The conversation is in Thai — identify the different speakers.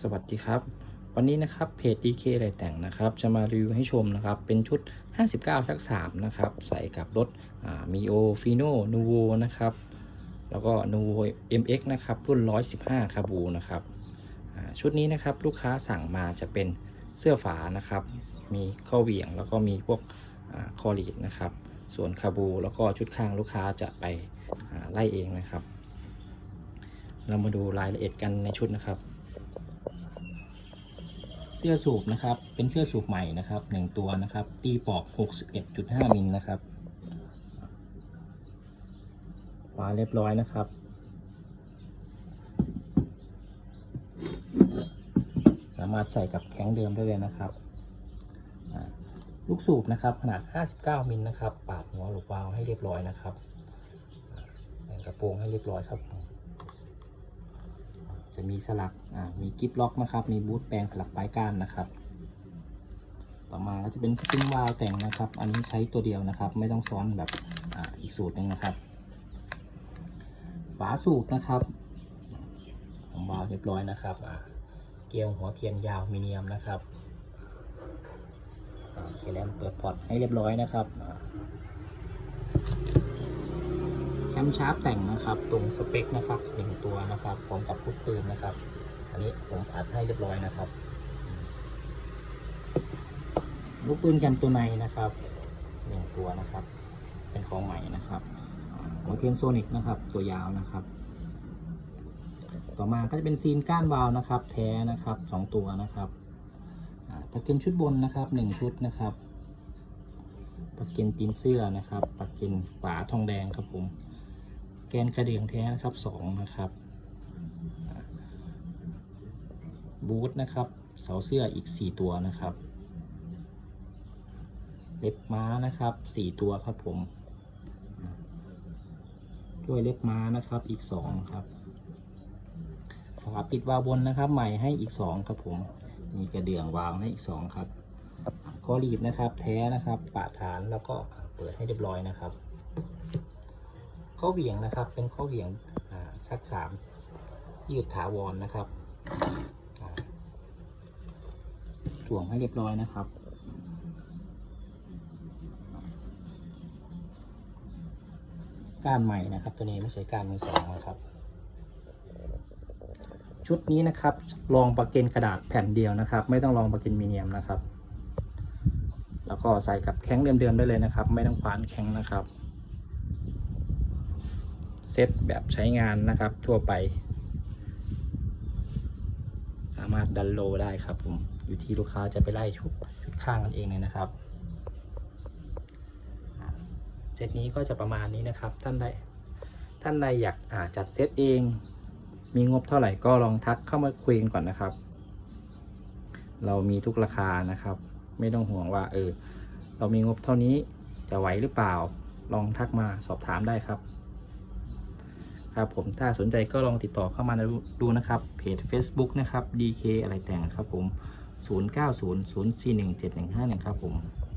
Speaker 1: สวัสดีครับ วันนี้นะครับเพจ DK อะไรแต่งนะครับ จะมารีวิวให้ชมนะครับ เป็นชุด 59ทัก3นะครับ ใส่กับรถมีโอฟีโนนูโวนะครับ แล้วก็นูโว MX นะครับ รุ่น 115 คาบูนะครับ ชุดนี้นะครับลูกค้าสั่งมาจะเป็นเสื้อฝานะครับ มีข้อเหวี่ยงแล้วก็มีพวกอคอลีดนะครับ ส่วนคาบูแล้วก็ชุดข้างลูกค้าจะไปไล่เองนะครับ เรามาดูรายละเอียดกันในชุดนะครับ สื้อสูบนะครับ เป็นเสื้อสูบใหม่นะครับหนึ่งตัวนะครับ ตีปอก 61.5มิลนะครับวางเรียบร้อยนะครับสามารถใส่กับแข้งเดิมได้เลยนะครับ ลูกสูบนะครับ ขนาด 59 มิลนะครับ ปาดหัวหลบวาล์วให้เรียบร้อยนะครับแต่งกระโปรงให้เรียบร้อยครับ จะมีสลักอ่ามีกิฟล็อกนะครับ มีบูทแปลงสลักปลายก้านนะครับ ต่อมาก็จะเป็นสปริงวาล์วแต่งนะครับ อันนี้ใช้ตัวเดียวนะครับ ไม่ต้องซ้อนแบบอ่าอีกสูตรหนึ่งนะครับ ฝาสูบนะครับของวาล์เรียบร้อยนะครับเกลียวหัวเทียนยาวมิเนียมนะครับเคแลมเปิดพอร์ตให้เรียบร้อยนะครับ มชาร์ปแต่งนะครับ ตรงสเปคนะครับหนึ่งตัวนะครับพร้อมกับลูกปืนนะครับ อันนี้ผมอัดให้เรียบร้อยนะครับ ลูกปืนแคมตัวในนะครับหนึ่งตัวนะครับ เป็นของใหม่นะครับหัวเทียนโซนิกนะครับ ตัวยาวนะครับ ต่อมาก็จะเป็นซีนก้านวาล์วนะครับ แท้นะครับสองตัวนะครับปักเกนชุดบนนะครับหนึ่งชุดนะครับปักเกนตีนเสื้อนะครับปักเกนฝาทองแดงครับผม กนกระเดื่งแท้นะครับสองนะครับ บูทนะครับ เสาเสื้ออีก 4 ตัวนะครับ เล็บม้านะครับ 4 ตัวครับผม ด้วยเล็บม้านะครับอีก 2 ครับ ฝาปิดวาล์วบนนะครับ ใหม่ให้อีก 2 ครับผม มีกระเดื่องวาล์วให้อีก 2 ครับคอรีดนะครับ แท้นะครับปาฐานแล้วก็เปิดให้เรียบร้อยนะครับ ข้อเหวี่ยงนะครับ เป็นข้อเหวี่ยงชักสามยืดถาวรนะครับถ่วงให้เรียบร้อยนะครับก้านใหม่นะครับ ตัวนี้ไม่ใช่ก้านมือสองนะครับ ชุดนี้นะครับลองประเกนกระดาษแผ่นเดียวนะครับ ไม่ต้องลองประเกนมีเนียมนะครับ แล้วก็ใส่กับแข้งเดิมๆได้เลยนะครับ ไม่ต้องควานแข้งนะครับ เซตแบบใช้งานนะครับทั่วไป สามารถดันโลได้ครับผม อยู่ที่ลูกค้าจะไปไล่ชุดชุดข้างกันเองเลยนะครับ เซตนี้ก็จะประมาณนี้นะครับ ท่านใดท่านใดอยากาจัดเซตเอง มีงบเท่าไหร่ก็ลองทักเข้ามาคุยกันก่อนนะครับ เรามีทุกราคานะครับ ไม่ต้องห่วงว่าเออเรามีงบเท่านี้จะไหวหรือเปล่า ลองทักมาสอบถามได้ครับ ครับผมถ้าสนใจก็ลองติดต่อเข้ามาดูนะครับเพจ Facebook นะครับ DK อะไรแต่งครับผม 0900417151 ครับผม